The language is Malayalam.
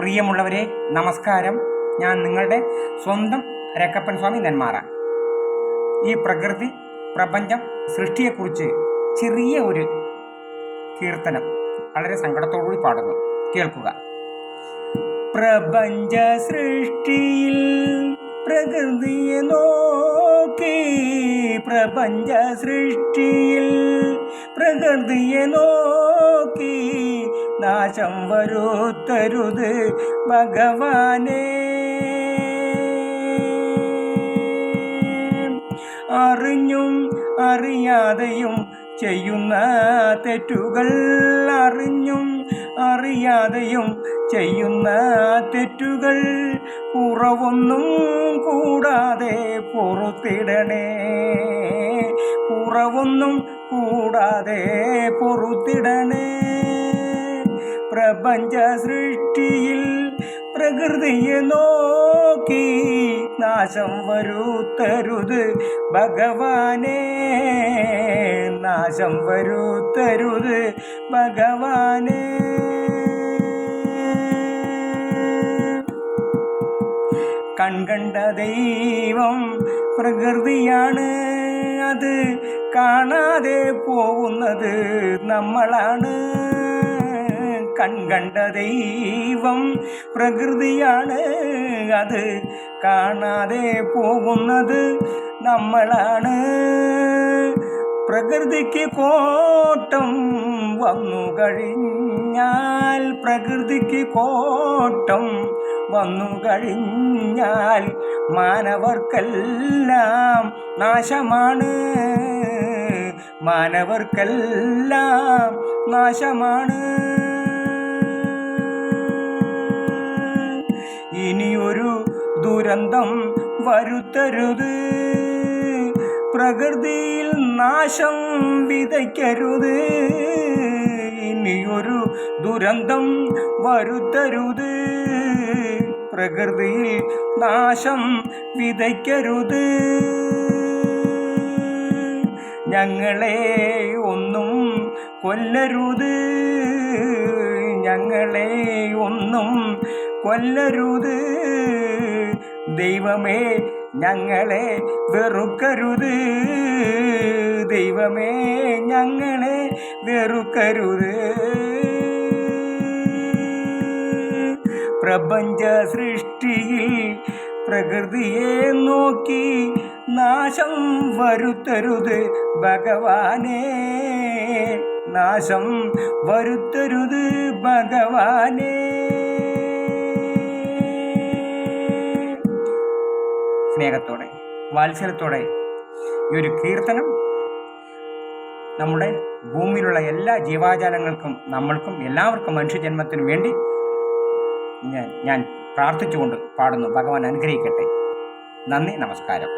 പ്രിയമുള്ളവരെ നമസ്കാരം. ഞാൻ നിങ്ങളുടെ സ്വന്തം രക്കപ്പൻ സ്വാമി നെന്മാറ. ഈ പ്രകൃതി പ്രപഞ്ചം സൃഷ്ടിയെക്കുറിച്ച് ചെറിയ ഒരു കീർത്തനം വളരെ സങ്കടത്തോടുകൂടി പാടുന്നു. കേൾക്കുക. പ്രപഞ്ച സൃഷ്ടിയിൽ പ്രകൃതിയെ നോക്കി പ്രപഞ്ച സൃഷ്ടിയിൽ പ്രകൃതിയെ നോക്കി നാശം വരുത്തരുത് ഭഗവാനെ. അറിഞ്ഞും അറിയാതെയും ചെയ്യുന്ന തെറ്റുകൾ അറിഞ്ഞും അറിയാതെയും ചെയ്യുന്ന തെറ്റുകൾ കുറവൊന്നും കൂടാതെ പൊറുത്തിടണേ. കുറവൊന്നും കൂടാതെ പൊറുത്തിടണേ. പ്രപഞ്ച സൃഷ്ടിയിൽ പ്രകൃതിയെ നോക്കി നാശം വരുത്തരുത് ഭഗവാനെ. നാശം വരുത്തരുത് ഭഗവാനെ. കൺകണ്ട ദൈവം പ്രകൃതിയാണ്. അത് കാണാതെ പോകുന്നത് നമ്മളാണ്. കൺകണ്ട ദൈവം പ്രകൃതിയാണ്. അത് കാണാതെ പോകുന്നത് നമ്മളാണ്. പ്രകൃതിക്ക് കോട്ടം വന്നു കഴിഞ്ഞാൽ പ്രകൃതിക്ക് കോട്ടം വന്നു കഴിഞ്ഞാൽ മാനവർക്കെല്ലാം നാശമാണ്. മാനവർക്കെല്ലാം നാശമാണ്. ഇനിയൊരു ദുരന്തം വരുത്തരുത്. പ്രകൃതിയിൽ നാശം വിതയ്ക്കരുത്. ഇനിയൊരു ദുരന്തം വരുത്തരുത്. പ്രകൃതിയിൽ നാശം വിതയ്ക്കരുത്. ഞങ്ങളെ ഒന്നും കൊല്ലരുത്. ഞങ്ങളെ ഒന്നും കൊല്ലരുത്. ദൈവമേ ഞങ്ങളെ വെറുക്കരുത്. ദൈവമേ ഞങ്ങളെ വെറുക്കരുത്. പ്രപഞ്ച സൃഷ്ടിയിൽ പ്രകൃതിയെ നോക്കി നാശം വരുത്തരുത്. ഭഗവാനെ നാശം വരുത്തരുത് ഭഗവാനെ. സ്നേഹത്തോടെ വാത്സല്യത്തോടെ ഈ ഒരു കീർത്തനം നമ്മുടെ ഭൂമിയിലുള്ള എല്ലാ ജീവാജാലങ്ങൾക്കും നമ്മൾക്കും എല്ലാവർക്കും മനുഷ്യജന്മത്തിനു വേണ്ടി ഞാൻ പ്രാർത്ഥിച്ചുകൊണ്ട് പാടുന്നു. ഭഗവാൻ അനുഗ്രഹിക്കട്ടെ. നന്ദി നമസ്കാരം.